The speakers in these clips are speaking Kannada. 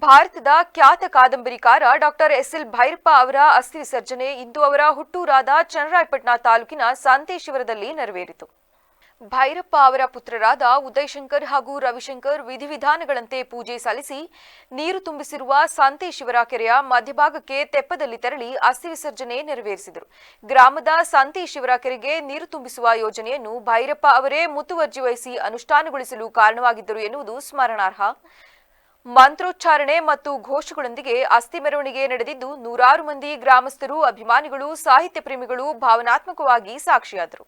ಭಾರತದ ಖ್ಯಾತ ಕಾದಂಬರಿಕಾರ ಡಾಕ್ಟರ್ ಎಸ್ ಎಲ್ ಭೈರಪ್ಪ ಅವರ ಅಸ್ಥಿ ವಿಸರ್ಜನೆ ಇಂದು ಅವರ ಹುಟ್ಟೂರಾದ ಚನ್ನರಾಯಪಟ್ಟಣ ತಾಲೂಕಿನ ಸಂತೇಶ್ವರದಲ್ಲಿ ನೆರವೇರಿತು. ಭೈರಪ್ಪ ಅವರ ಪುತ್ರರಾದ ಉದಯಶಂಕರ್ ಹಾಗೂ ರವಿಶಂಕರ್ ವಿಧಿವಿಧಾನಗಳಂತೆ ಪೂಜೆ ಸಲ್ಲಿಸಿ ನೀರು ತುಂಬಿಸಿರುವ ಸಂತೇಶ್ವರ ಕೆರೆಯ ಮಧ್ಯಭಾಗಕ್ಕೆ ತೆಪ್ಪದಲ್ಲಿ ತೆರಳಿ ಅಸ್ಥಿ ವಿಸರ್ಜನೆ ನೆರವೇರಿಸಿದರು. ಗ್ರಾಮದ ಸಂತೇಶ್ವರ ಕೆರೆಗೆ ನೀರು ತುಂಬಿಸುವ ಯೋಜನೆಯನ್ನು ಭೈರಪ್ಪ ಅವರೇ ಮುತುವರ್ಜಿ ವಹಿಸಿ ಅನುಷ್ಠಾನಗೊಳಿಸಲು ಕಾರಣವಾಗಿದ್ದರು ಎನ್ನುವುದು ಸ್ಮರಣಾರ್ಹ. ಮಂತ್ರೋಚ್ಚಾರಣೆ ಮತ್ತು ಘೋಷಗಳೊಂದಿಗೆ ಅಸ್ಥಿ ಮೆರವಣಿಗೆ ನಡೆದಿದ್ದು ನೂರಾರು ಮಂದಿ ಗ್ರಾಮಸ್ಥರು ಅಭಿಮಾನಿಗಳು ಸಾಹಿತ್ಯ ಪ್ರೇಮಿಗಳು ಭಾವನಾತ್ಮಕವಾಗಿ ಸಾಕ್ಷಿಯಾದರು.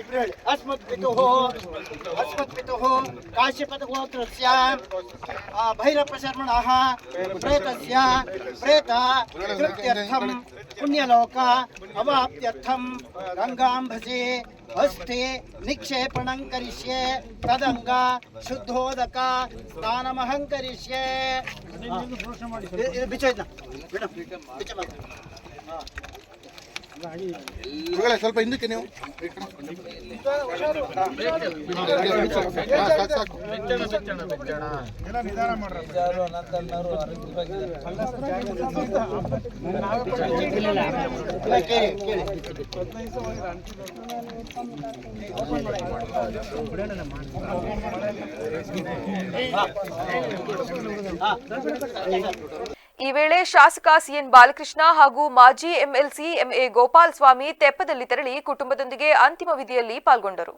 ಹೇಳಿ ಸರ್ ಇಬ್ರು ಹೇಳಿ ಅಸ್ಮತ್ ಪಿತುಃ ಅಸ್ಮತ್ ಪಿತುಃ ಕಾಶ್ಯಪದ ಗೋತ್ರಸ್ಯ ಆ, ಭೈರಪ್ಪ ಶರ್ಮಣಃ ಪ್ರೇತಸ್ಯ ಪ್ರೇತ ಕೃತ್ಯರ್ಥಂ ಪುಣ್ಯಲೋಕ ಅವಾಪ್ತ್ಯರ್ಥಂ ಗಂಗಾಂ ಭಜೆ ಅಸ್ಥಿ ನಿಕ್ಷೇಪಣಂ ಕರಿಷ್ಯೆ ತದಂಗ ಶುದ್ಧೋದಕ ಸ್ನಾನಮಹಂ ಕರಿಷ್ಯೆ ಬಿಚ್ಚ ಇದನ್ನ ಬಿಡು ಬಿಚ್ಚ ಮಾತ್ರ. ಗುರುಗಳೇ ಸ್ವಲ್ಪ ಹಿಂದಕ್ಕೆ ನೀವು ಹಾ, ಈ ವೇಳೆ ಶಾಸಕ ಸಿಎನ್ ಬಾಲಕೃಷ್ಣ ಹಾಗೂ ಮಾಜಿ ಎಂಎಲ್ಸಿ ಎಂಎ ಗೋಪಾಲ್ ಸ್ವಾಮಿ ತೆಪ್ಪದಲ್ಲಿ ತೆರಳಿ ಕುಟುಂಬದೊಂದಿಗೆ ಅಂತಿಮ ವಿಧಿಯಲ್ಲಿ ಪಾಲ್ಗೊಂಡರು.